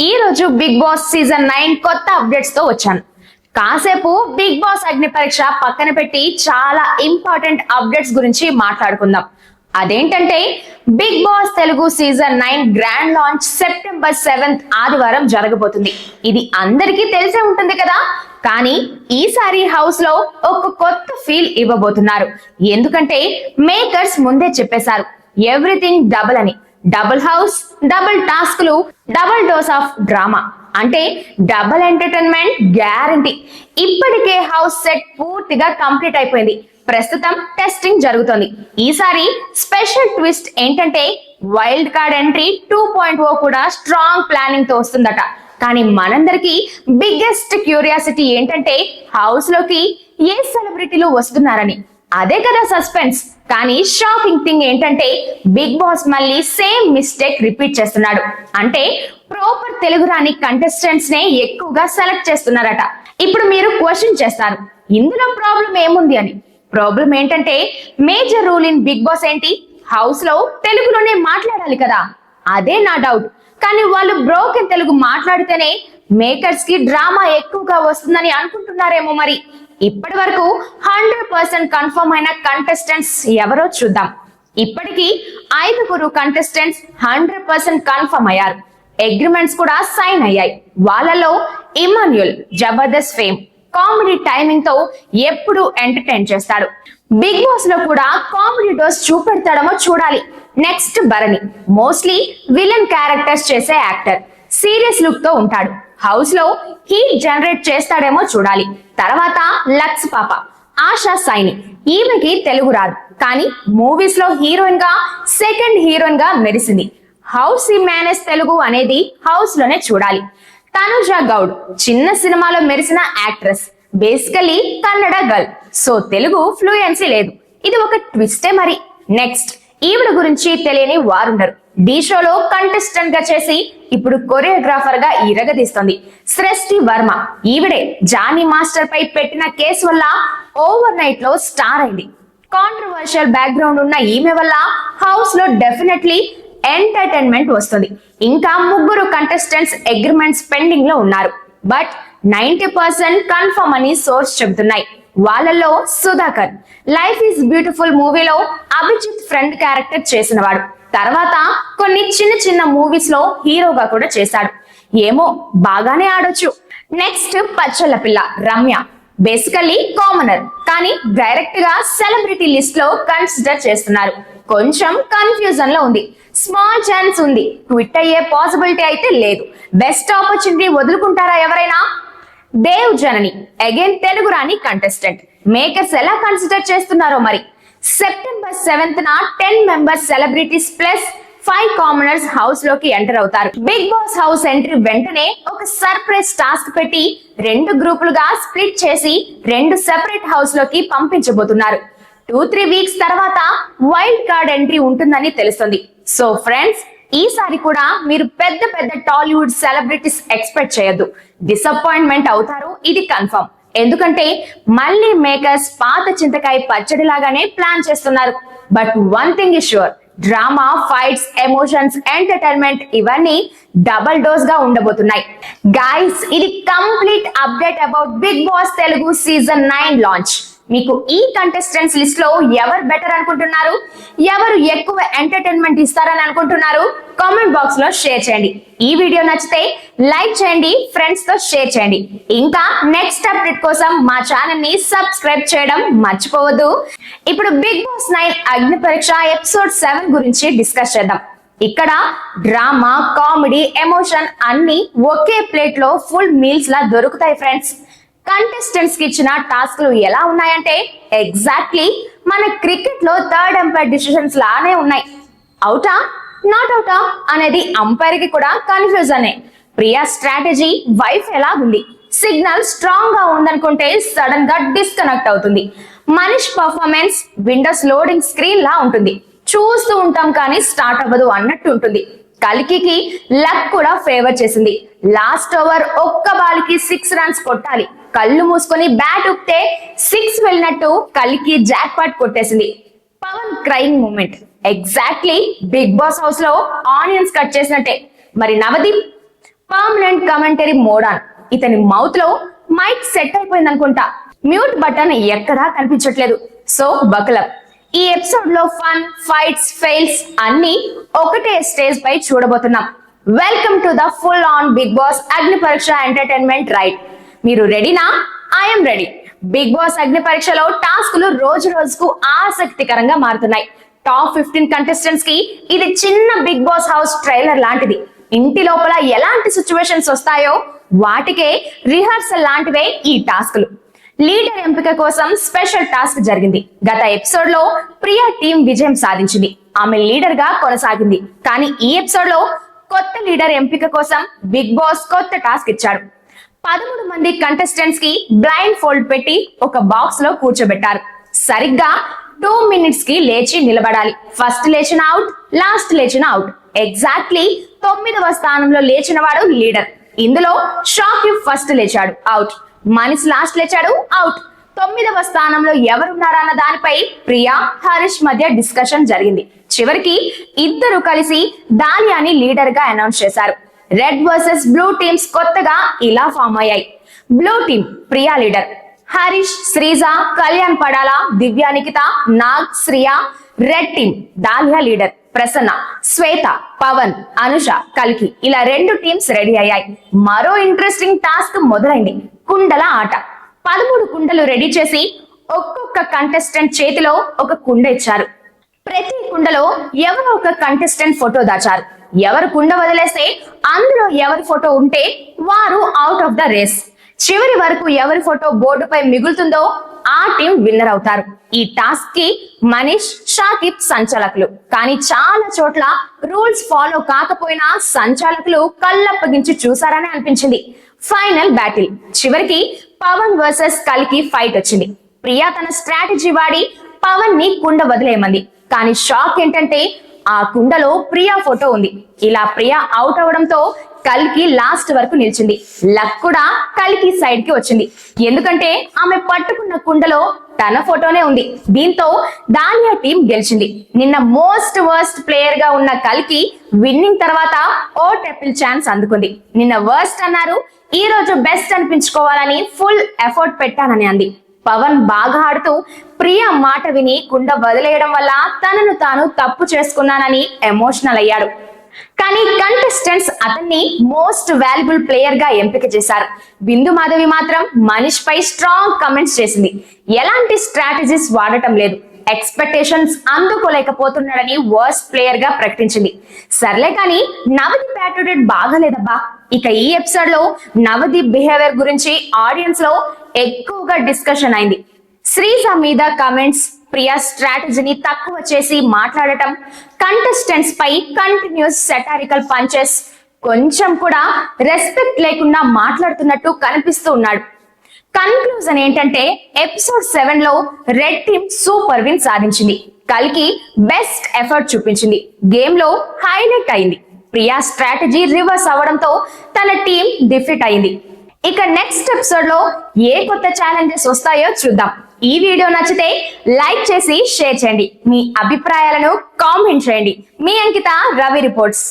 ఈ రోజు Bigg Boss season nine కొత్త అప్డేట్స్తో వచ్చాను. కాసేపు బిగ్ బాస్ అగ్ని పరీక్ష పక్కన పెట్టి చాలా ఇంపార్టెంట్ అప్డేట్స్ గురించి మాట్లాడుకుందాం. అదేంటంటే Bigg Boss Telugu season nine grand launch September seventh ఆదివారం జరగబోతుంది. ఇది అందరికీ తెలిసే ఉంటుంది కదా? కానీ ఈసారి హౌస్లో ఒక కొత్త ఫీల్ ఇవ్వబోతున్నారు. ఎందుకంటే మేకర్స్ ముందే చెప్పేశారు ఎవ్రీథింగ్ డబుల్ అని. డబుల్ హౌస్ డబుల్ టాస్క్లు డబుల్ డోస్ ఆఫ్ డ్రామా. అంటే డబుల్ ఎంటర్టైన్మెంట్ గ్యారంటీ. ఇప్పటికే హౌస్ సెట్ పూర్తిగా కంప్లీట్ అయిపోయింది. ప్రస్తుతం టెస్టింగ్ జరుగుతోంది. ఈసారి స్పెషల్ ట్విస్ట్ ఏంటంటే wild card entry two point O కూడా స్ట్రాంగ్ ప్లానింగ్తో వస్తుందట. కానీ మనందరికి బిగ్గెస్ట్ క్యూరియాసిటీ ఏంటంటే హౌస్లోకి ఏ సెలబ్రిటీలు వస్తున్నారని. అదే కదా సస్పెన్స్. కానీ షాకింగ్ థింగ్ ఏంటంటే బిగ్ బాస్ మళ్ళీ సేమ్ మిస్టేక్ రిపీట్ చేస్తున్నాడు. అంటే ప్రాపర్ తెలుగు రాని కంటెస్టెంట్స్ నే ఎక్కువగా సెలెక్ట్ చేస్తున్నారట. ఇప్పుడు మీరు క్వశ్చన్ చేస్తారు ఇందులో ప్రాబ్లం ఏముంది అని? ప్రాబ్లం ఏంటంటే major rule in Bigg Boss ఏంటి? హౌస్లో తెలుగులోనే మాట్లాడాలి కదా. అదే నా డౌట్ కానీ వాళ్ళు బ్రోకెన్ తెలుగు మాట్లాడితేనే మేకర్స్కి డ్రామా ఎక్కువగా వస్తుందని అనుకుంటున్నారేమో మరి. ఇప్పటి వరకు హండ్రెడ్ పర్సెంట్ కన్ఫర్మ్ అయిన కంటెస్టెంట్స్ ఎవరో చూద్దాం. ఇప్పటికీ ఐదుగురు కంటెస్టెంట్స్ హండ్రెడ్ పర్సెంట్ కన్ఫర్మ్ అయ్యారు. అగ్రిమెంట్స్ కూడా సైన్ అయ్యాయి. వాళ్ళలో ఇమాన్యుల్ జబర్దస్త్ ఫేమ్. కామెడీ టైమింగ్తో ఎప్పుడు ఎంటర్టైన్ చేస్తాడు బిగ్ బాస్లో కూడా కామెడీ డోస్ చూపెడతాడమో చూడాలి. Next Bharani. Mostly villain characters చేసే యాక్టర్ సీరియస్ లుక్తో ఉంటాడు. హౌస్లో హీట్ జనరేట్ చేస్తాడేమో చూడాలి. తర్వాత లక్స్ పాప ఆశా సైని. ఈమెకి తెలుగు రాదు. కానీ మూవీస్లో హీరోయిన్గా సెకండ్ హీరోయిన్గా మెరిసింది. హౌస్ ఈ మేనేజ్ తెలుగు అనేది హౌస్లోనే చూడాలి. తనుజ గౌడ్ చిన్న సినిమాలో మెరిసిన actress basically Kannada girl so Telugu fluency లేదు. ఇది ఒక ట్విస్టే మరి. నెక్స్ట్ ఈవిడ గురించి తెలియని వారుండరు. ఢీ షోలో కంటెస్టెంట్గా చేసి ఇప్పుడు కొరియోగ్రాఫర్గా ఇరగదీస్తుంది. సృష్టి వర్మ ఈవిడే జానీ మాస్టర్ పై పెట్టిన కేసు వల్ల ఓవర్ నైట్లో స్టార్ అయింది. కాంట్రవర్షియల్ బ్యాక్గ్రౌండ్ ఉన్న ఈమె వల్ల హౌస్లో డెఫినెట్లీ ఎంటర్టైన్మెంట్ వస్తుంది. ఇంకా ముగ్గురు కంటెస్టెంట్స్ అగ్రిమెంట్స్ పెండింగ్లో ఉన్నారు. బట్ నైన్టీ పర్సెంట్ కన్ఫర్మ్ అని సోర్స్ చెబుతున్నాయి. వాళ్ళల్లో సుధాకర్. లైఫ్ ఈస్ బ్యూటిఫుల్ మూవీలో అభిజిత్ ఫ్రెండ్ క్యారెక్టర్ చేసినవాడు. తర్వాత కొన్ని చిన్న చిన్న మూవీస్లో హీరోగా కూడా చేశాడు. ఏమో బాగానే ఆడొచ్చు. నెక్స్ట్ పచ్చళ్ళ పిల్ల రమ్య. బేసికల్లీ కామనర్ కానీ డైరెక్ట్గా సెలబ్రిటీ లిస్ట్లో కన్సిడర్ చేస్తున్నారు. కొంచెం కన్ఫ్యూజన్లో ఉంది. స్మాల్ ఛాన్స్ ఉంది. ట్విట్ అయ్యే పాసిబిలిటీ అయితే లేదు. బెస్ట్ ఆపర్చునిటీ వదులుకుంటారా ఎవరైనా? దేవ్ జనని అగైన్ తెలుగు రాని కంటెస్టెంట్ మేకర్స్ ఎలా కన్సిడర్ చేస్తున్నారో మరి? సెప్టెంబర్ సెవెంత్ నా ten members celebrities plus five commoners హౌస్లోకి ఎంటర్ అవుతారు. బిగ్ బాస్ హౌస్ ఎంట్రీ వెంటనే ఒక సర్ప్రైజ్ టాస్క్ పెట్టి రెండు గ్రూపులుగా స్ప్లిట్ చేసి రెండు సెపరేట్ హౌస్లోకి పంపించబోతున్నారు. టూ త్రీ వీక్స్ తర్వాత వైల్డ్ కార్డ్ ఎంట్రీ ఉంటుందని తెలుస్తుంది. సో ఫ్రెండ్స్ ఈసారి కూడా మీరు పెద్ద పెద్ద టాలీవుడ్ సెలబ్రిటీస్ ఎక్స్పెక్ట్ చేయొద్దు. డిసప్పాయింట్మెంట్ అవుతారు ఇది కన్ఫర్మ్ ఎందుకంటే మళ్ళీ మేకర్స్ పాత చింతకాయ పచ్చడి లాగానే ప్లాన్ చేస్తున్నారు. But one thing is sure drama fights emotions entertainment ఇవన్నీ డబల్ డోస్గా ఉండబోతున్నాయి. గైస్ ఇది complete update about Bigg Boss Telugu season nine launch మీకు ఈ కంటెస్టెంట్స్ లిస్ట్లో ఎవరు బెటర్ అనుకుంటున్నారు? ఎవరు ఎక్కువ ఎంటర్టైన్మెంట్ ఇస్తారని అనుకుంటున్నారు? కామెంట్ బాక్స్లో షేర్ చేయండి. ఈ వీడియో నచ్చితే లైక్ చేయండి ఫ్రెండ్స్తో షేర్ చేయండి. ఇంకా నెక్స్ట్ అప్డేట్ కోసం మా ఛానల్ని సబ్స్క్రైబ్ చేయడం మర్చిపోవద్దు. ఇప్పుడు బిగ్ బాస్ నైన్ అగ్ని పరీక్ష ఎపిసోడ్ సెవెన్ గురించి డిస్కస్ చేద్దాం. ఇక్కడ డ్రామా కామెడీ ఎమోషన్ అన్ని ఒకే ప్లేట్లో ఫుల్ మీల్స్ లా దొరుకుతాయి ఫ్రెండ్స్ కంటెస్టెంట్స్కి ఇచ్చిన టాస్క్లు ఎలా ఉన్నాయంటే ఎగ్జాక్ట్లీ మన క్రికెట్లో థర్డ్ ఎంపైర్ డిసిషన్స్ లానే ఉన్నాయి. అవుటా? నాట్ అవుటా? అనేది అంపైర్కి కూడా కన్ఫ్యూజ్ అనే. ప్రియా స్ట్రాటజీ వైఫ్ ఎలా ఉంది సిగ్నల్ స్ట్రాంగ్గా ఉందనుకుంటే సడన్గా డిస్కనెక్ట్ అవుతుంది. Manish performance windows loading screen లా ఉంటుంది. చూస్తూ ఉంటాం కానీ స్టార్ట్ అవ్వదు అన్నట్టు ఉంటుంది. కలికికి లక్ కూడా ఫేవర్ చేసింది. లాస్ట్ ఓవర్ ఒక్క బాల్కి సిక్స్ రన్స్ కొట్టాలి. కళ్ళు మూసుకొని బ్యాట్ ఉప్తే సిక్స్ వెళ్ళినట్టు కలికి జాక్ పాట్ కొట్టేసింది. Pawan crime moment exactly Bigg Boss హౌస్లో ఆనియన్స్ కట్ చేసినట్టే. మరి నవదీప్? పర్మనెంట్ కమెంటరీ మోడాన్ ఇతని మౌత్లో మైక్ సెట్ అయిపోయింది అనుకుంటా మ్యూట్ బటన్ ఎక్కడా కనిపించట్లేదు. సో బకలప్ ఈ ఎపిసోడ్లో ఫన్ ఫైట్స్ ఫెయిల్స్ అన్ని ఒకటే స్టేజ్ పై చూడబోతున్నాం. Welcome to the full on Bigg Boss Agni Pariksha entertainment right మీరు రెడీనా ఐఎమ్ రెడీ బిగ్ బాస్ అగ్ని పరీక్షలో టాస్క్లు రోజు రోజుకు ఆసక్తికరంగా మారుతున్నాయి. టాప్ ఫిఫ్టీన్ కంటెస్టెంట్స్కి ఇది చిన్న బిగ్ బాస్ హౌస్ ట్రైలర్ లాంటిది. ఇంటి లోపల ఎలాంటి సిచ్యువేషన్స్ వస్తాయో వాటికే రిహార్సల్ లాంటివే ఈ టాస్క్లు లీడర్ ఎంపిక కోసం స్పెషల్ టాస్క్ జరిగింది. గత ఎపిసోడ్లో ప్రియా టీం విజయం సాధించింది. ఆమె లీడర్గా కొనసాగింది. కానీ ఈ ఎపిసోడ్లో కొత్త లీడర్ ఎంపిక కోసం బిగ్ బాస్ కొత్త టాస్క్ ఇచ్చాడు. పదమూడు మంది కంటెస్టెంట్స్కి బ్లైండ్ ఫోల్డ్ పెట్టి ఒక బాక్స్లో కూర్చోబెట్టారు. సరిగ్గా టూ మినిట్స్కి లేచి నిలబడాలి. ఫస్ట్ లేచిన అవుట్ లాస్ట్ లేచిన అవుట్ ఎగ్జాక్ట్లీ తొమ్మిదవ స్థానంలో లేచిన వాడు లీడర్. ఇందులో షాక్ ఫస్ట్ లేచాడు. అవుట్ మనిషి లాస్ట్ లేచాడు అవుట్ తొమ్మిదవ స్థానంలో ఎవరున్నారన్న దానిపై ప్రియా హరీష్ మధ్య డిస్కషన్ జరిగింది. చివరికి ఇద్దరు కలిసి దాలియాని లీడర్గా అనౌన్స్ చేశారు. రెడ్ వర్సెస్ బ్లూ టీమ్స్ కొత్తగా ఇలా ఫామ్ అయ్యాయి. Blue team Priya leader Harish Srija Kalyan Padala Divya Nikhita Nag Shriya. Red team Dalia leader Prasanna Shweta Pawan Anusha కల్కి ఇలా రెండు టీమ్స్ రెడీ అయ్యాయి. మరో ఇంట్రెస్టింగ్ టాస్క్ మొదలైంది. కుండల ఆట. పదమూడు కుండలు రెడీ చేసి ఒక్కొక్క కంటెస్టెంట్ చేతిలో ఒక కుండ ఇచ్చారు. ప్రతి కుండలో ఎవరో ఒక కంటెస్టెంట్ ఫోటో దాచారు. ఎవరు కుండ వదిలేస్తే అందులో ఎవరి ఫోటో ఉంటే వారు అవుట్ ఆఫ్ ద రేస్ చివరి వరకు ఎవరి ఫోటో బోర్డుపై మిగులుతుందో ఆ టీం విన్నర్ అవుతారు. ఈ టాస్క్కి మనీష్ షాకిబ్ సంచాలకులు. కానీ చాలా చోట్ల రూల్స్ ఫాలో కాకపోయినా సంచాలకులు కళ్ళప్పగించి చూసారని అనిపించింది. ఫైనల్ బ్యాటిల్ చివరికి పవన్ వర్సెస్ కలికి ఫైట్ వచ్చింది. ప్రియా తన స్ట్రాటజీ వాడి పవన్ని కుండ వదిలేయమంది. కానీ షాక్ ఏంటంటే ఆ కుండలో ప్రియా ఫోటో ఉంది. ఇలా ప్రియా అవుట్ అవడంతో కల్కి లాస్ట్ వరకు నిలిచింది. లక్ కూడా కల్కి సైడ్కి వచ్చింది. ఎందుకంటే ఆమె పట్టుకున్న కుండలో తన ఫోటోనే ఉంది. దీంతో దానియా టీం గెలిచింది. నిన్న మోస్ట్ వర్స్ట్ ప్లేయర్గా ఉన్న కల్కి విన్నింగ్ తర్వాత ఓ టెపిల్ ఛాన్స్ అందుకుంది. నిన్న వర్స్ట్ అన్నారు. ఈ రోజు బెస్ట్ అనిపించుకోవాలని ఫుల్ ఎఫర్ట్ పెట్టానని అంది. పవన్ బాగా ఆడుతూ ప్రియ మాట విని కుండ వదిలేయడం వల్ల తనను తాను తప్పు చేసుకున్నానని ఎమోషనల్ అయ్యాడు. కానీ కంటెస్టెంట్స్ అతన్ని మోస్ట్ వాల్యుబుల్ ప్లేయర్గా ఎంపిక చేశారు. బిందు మాధవి మాత్రం మనీష్ పై స్ట్రాంగ్ కమెంట్స్ చేసింది. ఎలాంటి స్ట్రాటజీస్ వాడటం లేదు. ఎక్స్పెక్టేషన్స్ అందుకోలేకపోతున్నాడని వర్స్ట్ ప్లేయర్గా ప్రకటించింది. సర్లే కానీ నవదీప్ యాటిట్యూడ్ బాగాలేదబ్బా. ఇక ఈ ఎపిసోడ్లో నవదీప్ బిహేవియర్ గురించి ఆడియన్స్లో ఎక్కువగా డిస్కషన్ అయింది. శ్రీజ మీద కమెంట్స్ ప్రియా స్ట్రాటజీని తక్కువ చేసి మాట్లాడటం కంటెస్టెంట్స్ పై కంటిన్యూస్ సెటారికల్ పంచెస్ కొంచెం కూడా రెస్పెక్ట్ లేకుండా మాట్లాడుతున్నట్టు కనిపిస్తూ ఉన్నాడు. కన్క్లూజన్ ఏంటంటే ఎపిసోడ్ సెవెన్లో రెడ్ టీమ్ సూపర్ విన్ సాధించింది. కల్కి బెస్ట్ ఎఫర్ట్ చూపించింది. గేమ్లో హైలైట్ అయింది. ప్రియా స్ట్రాటజీ రివర్స్ అవడంతో తన టీం డిఫీట్ అయింది. ఇక నెక్స్ట్ ఎపిసోడ్లో ఏ కొత్త ఛాలెంజెస్ వస్తాయో చూద్దాం. ఈ వీడియో నచ్చితే లైక్ చేసి షేర్ చేయండి. మీ అభిప్రాయాలను కామెంట్ చేయండి. మీ అంకిత రవి రిపోర్ట్స్